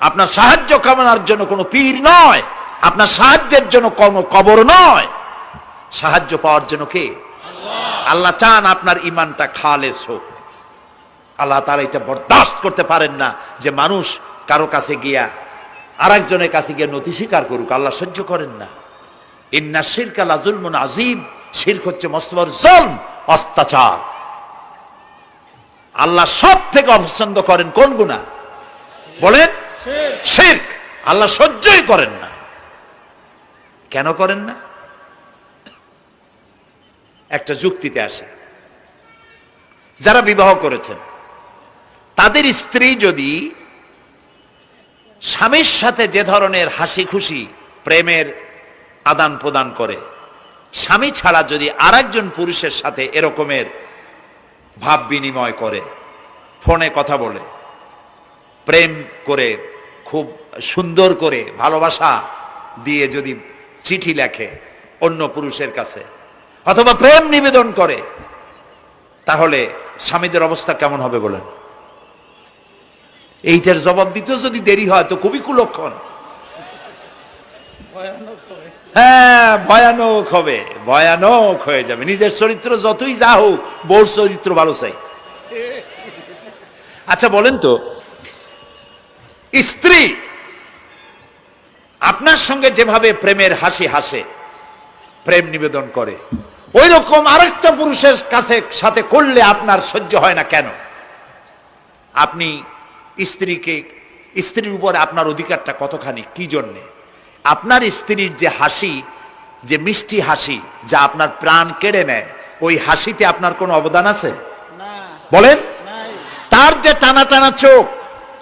আপনার সাহায্য কামনার জন্য কোনো পীর নয়। আপনার সাহায্যের জন্য কোনো কবর নয়। সাহায্য পাওয়ার জন্য কে? আল্লাহ। চান আপনার ইমানটা খালেস হোক। আল্লাহ তারা এটা বরদাস্ত করতে পারেন না যে মানুষ কারও কাছে গিয়া আর একজনের কাছে গিয়ে নথি স্বীকার করুক আল্লাহ সহ্য করেন না। ইন্না শিরকা লাজুলমুন আজিব শিরক হচ্ছে মস্তবর জলম অত্যাচার। আল্লাহ সব থেকে অপছন্দ করেন কোন গুণা বলেন শিরক। আল্লাহ সহ্যই করেন না। কেন করেন না? একটা যুক্তিতে আসে। যারা বিবাহ করেছেন, তাদের স্ত্রী যদি স্বামীর সাথে যে ধরনের হাসি খুশি প্রেমের আদান প্রদান করে, স্বামী ছাড়া যদি আরেকজন পুরুষের সাথে এরকমের ভাব বিনিময় করে, ফোনে কথা বলে প্রেম করে, খুব সুন্দর করে ভালোবাসা দিয়ে যদি চিঠি লেখে অন্য পুরুষের কাছে, অথবা প্রেম নিবেদন করে, তাহলে স্বামীদের অবস্থা কেমন হবে বলেন? এইটার জবাব দিতেও যদি দেরি হয় তো খুবই কুলক্ষণ। হ্যাঁ ভয়ানক হবে, ভয়ানক হয়ে যাবে। নিজের চরিত্র যতই যা হোক, বউর চরিত্র ভালো চাই। আচ্ছা বলেন তো স্ত্রী আপনার সঙ্গে যেভাবে প্রেমের হাসি হাসে প্রেম নিবেদন করে ওই রকম আরেকটা পুরুষের কাছে সাথে করলে আপনার সহ্য হয় না কেন? আপনি স্ত্রীকে স্ত্রীর উপর আপনার অধিকারটা কতখানি কি জন্যে? আপনার স্ত্রীর যে হাসি যে মিষ্টি হাসি যা আপনার প্রাণ কেড়ে নেয় ওই হাসিতে আপনার কোনো অবদান আছে? বলেন? তার যে টানা টানা চোখ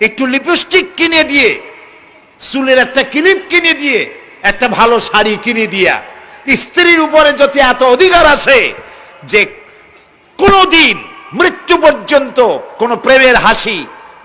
একটু লিপস্টিক কিনে দিয়ে, চুলের একটা ক্লিপ কিনে দিয়ে, একটা ভালো শাড়ি কিনে দিয়া, স্ত্রীর উপরে যদি এত অধিকার আছে যে কোনোদিন মৃত্যু পর্যন্ত কোনো প্রেমের হাসি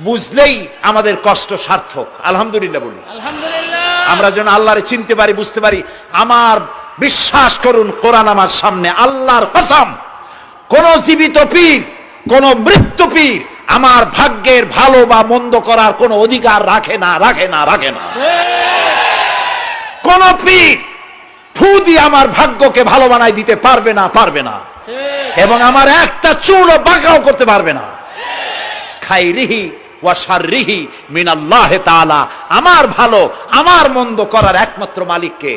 বুঝলেই আমাদের কষ্ট সার্থক। আলহামদুলিল্লাহ বলি। আমরা যেন আল্লাহরে চিনতে পারি বুঝতে পারি আমার বিশ্বাস করুন কোরআন আমার সামনে আল্লাহর কসম কোন জীবিত পীর কোন মৃত্যু পীর আমার ভাগ্যের ভালো বা মন্দ করার কোনো অধিকার রাখে না রাখে না রাখে না। কোন পীর ফু দিয়ে আমার ভাগ্যকে ভালো বানাই দিতে পারবে না পারবে না। এবং আমার একটা চুলও বাঁকাও করতে পারবে না। খাইরিহি ওয়াশাররিহি মিনাল্লাহ তাআলা। আমার ভালো আমার মন্দ করার একমাত্র মালিক মালিককে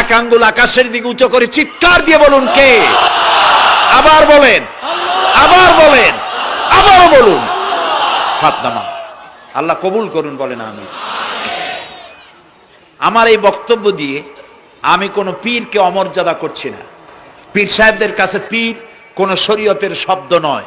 এক আঙ্গুল আকাশের দিকে উঁচু করে চিৎকার দিয়ে বলুন কে? আবার বলেন আবার বলেন আবারও বলুন। হাত নামা আল্লাহ কবুল করুন বলেন আমি আমার এই বক্তব্য দিয়ে আমি কোনো পীরকে অমর্যাদা করছি না। পীর সাহেবদের কাছে পীর কোন শরীয়তের শব্দ নয়।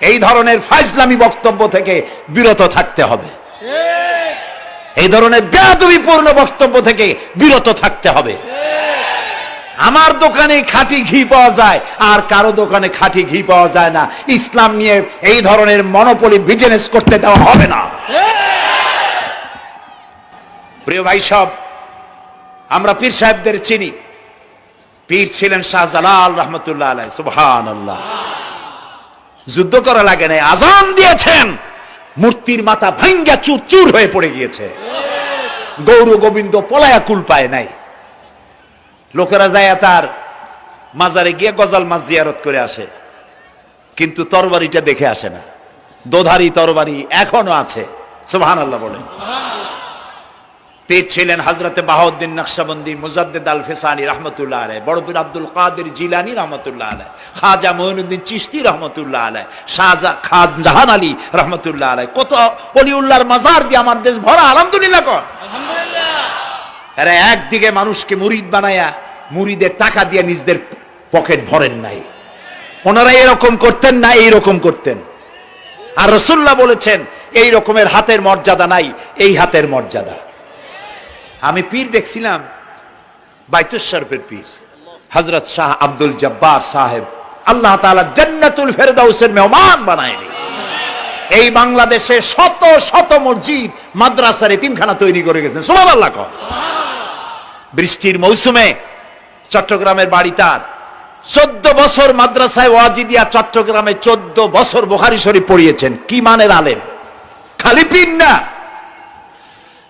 এই ধরনের ফাইজলামি বক্তব্য থেকে বিরত থাকতে হবে। এই ধরনের বেয়াদবিপূর্ণ বক্তব্য থেকে বিরত থাকতে হবে। আমার দোকানে খাঁটি ঘি পাওয়া যায়, আর কারও দোকানে খাঁটি ঘি পাওয়া যায় না। ইসলাম নিয়ে এই ধরনের মনোপলি বিজনেস করতে দেওয়া হবে না। প্রিয় ভাই সব আমরা পীর সাহেবদের চিনি। পীর ছিলেন শাহজালাল রহমতুল্লাহ সুবহান আল্লাহ যুদ্ধ করা লাগে নাই, আজান দিয়েছেন। মূর্তির মাথা ভাঙ্গা চুর চুর হয়ে পড়ে গিয়েছে। গৌর গোবিন্দ পলায়া কুল পায় নাই। লোকেরা যায় তার মাজারে গিয়ে গজাল মাছ জিয়ারত করে আসে। কিন্তু তরবারিটা দেখে আসে না। দোধারি তরবারি এখনও আছে। সুবহান আল্লাহ বলে পীর ছিলেন হজরতে বাহাউদ্দিন নকশবন্দি মুজাদ্দেদ আল ফেসানি রহমতুল্লাহ আলাই বড় পীর আব্দুল কাদের জিলানি রহমতুল্লাহ আলাই খাজা মঈনুদ্দিন চিশতি রহমতুল্লাহ আলাই শাহজা খান জাহান আলী রহমতুল্লাহ আলাই কত অলিউল্লাহর মাজার দিয়ে আমার দেশ ভরা আলহামদুলিল্লাহ কর। এরা একদিকে মানুষকে মুরিদ বানায়া মুরিদের টাকা দিয়ে নিজদের পকেট ভরেন নাই। ওনারা এরকম করতেন না এইরকম করতেন। আর রসুল্লাহ বলেছেন এই রকমের হাতের মর্যাদা নাই এই হাতের মর্যাদা। আমি পীর দেখছিলাম বাইতুশরফের পীর হজরত শাহ আব্দুল জব্বার সাহেব। আল্লাহ তালা জান্নাতুল ফেরদাউসের মেহমান বানায়নি এই বাংলাদেশে শত শত মসজিদ, মাদ্রাসার এতিমখানা তৈরি করে গেছেন। সুবহানাল্লাহ কর। বৃষ্টির মৌসুমে চট্টগ্রামের বাড়ি তার। চোদ্দ বছর মাদ্রাসায় ওয়াজিদিয়া চট্টগ্রামে চোদ্দ বছর বোখারি শরীফ পড়িয়েছেন। কি মানের আলেম? খালি পীর না।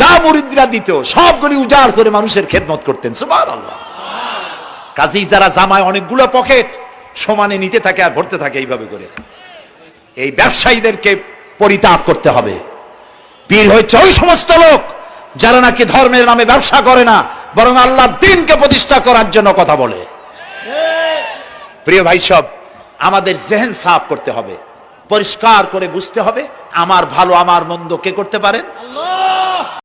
যা মুরিদরা দিত সবগুলি উজাড় করে মানুষের খেদমত করতেন সুবাহ আল্লাহ কাজেই যারা জামায় অনেকগুলো পকেট সমানে নিতে থাকে আর ভরতে থাকে এইভাবে করে। এই ব্যবসায়ীদেরকে পরিত্যাগ করতে হবে। পীর হচ্ছে ওই সমস্ত লোক যারা নাকি ধর্মের নামে ব্যবসা করে না, বরং আল্লাহ দিনকে প্রতিষ্ঠা করার জন্য কথা বলে। প্রিয় ভাই সব, আমাদের জেহেন সাফ করতে হবে। পরিষ্কার করে বুঝতে হবে, আমার ভালো, আমার মন্দ কে করতে পারেন?